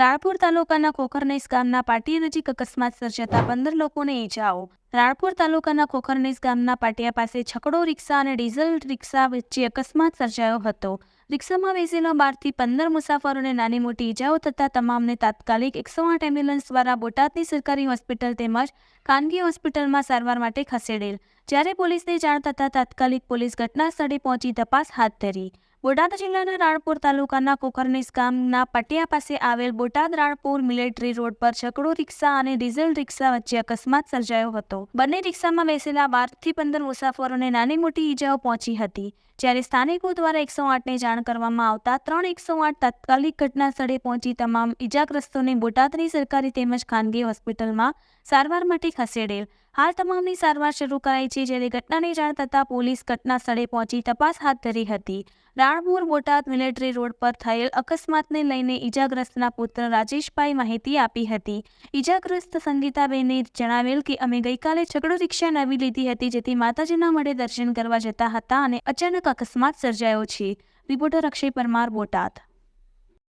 રાણપુર તાલુકાના ખોખરનેસ ગામના પાટિયા નજીક અકસ્માત સર્જાતા પંદર લોકોને ઈજાઓ રાણપુર તાલુકાના ખોખરનેસ ગામના પાટિયા પાસે છકડો રિક્ષા અને ડીઝલ રિક્ષા વચ્ચે અકસ્માત સર્જાયો હતો. રિક્ષામાં બેસેલા બારથી પંદર મુસાફરોને નાની મોટી ઈજાઓ થતાં તમામને તાત્કાલિક એકસો આઠ એમ્બ્યુલન્સ દ્વારા બોટાદની સરકારી હોસ્પિટલ તેમજ ખાનગી હોસ્પિટલમાં સારવાર માટે ખસેડેલ. જ્યારે પોલીસને જાણ થતાં તાત્કાલિક પોલીસ ઘટના સ્થળે પહોંચી તપાસ હાથ ધરી. બોટાદ જિલ્લાના રાણપુર તાલુકાના કોકરનેસ ગામના પટિયા પાસે આવેલ બોટાદ રાણપુર મિલિટરી રોડ પર છકડો રિક્ષા અને ડીઝલ રિક્ષા વચ્ચે અકસ્માત સર્જાયો હતો. બંને રિક્ષામાં બેસેલા બારથી પંદર મુસાફરોને નાની મોટી ઈજાઓ પહોંચી હતી, જ્યારે સ્થાનિકો દ્વારા એકસો આઠને જાણ કરવામાં આવતા ત્રણ એકસો આઠ તાત્કાલિક ઘટના સ્થળે પહોંચી તમામ ઈજાગ્રસ્તોને બોટાદની સરકારી તેમજ ખાનગી હોસ્પિટલમાં સારવાર માટે ખસેડેલ. હાલ તમામની સારવાર શરૂ કરાઈ છે જ્યારે ઘટનાની જાણ થતાં પોલીસ ઘટના સ્થળે પહોંચી તપાસ હાથ ધરી હતી. રાણપુર બોટાદ મિલિટરી રોડ પર થયેલ અકસ્માતને લઈને ઈજાગ્રસ્તના પુત્ર રાજેશભાઈ માહિતી આપી હતી. ઈજાગ્રસ્ત સંગીતાબેને જણાવેલ કે અમે ગઈકાલે છકડો રિક્ષા નવી લીધી હતી જેથી માતાજીના મળે દર્શન કરવા જતા હતા અને અચાનક અકસ્માત સર્જાયો છે. રિપોર્ટર અક્ષય પરમાર, બોટાદ.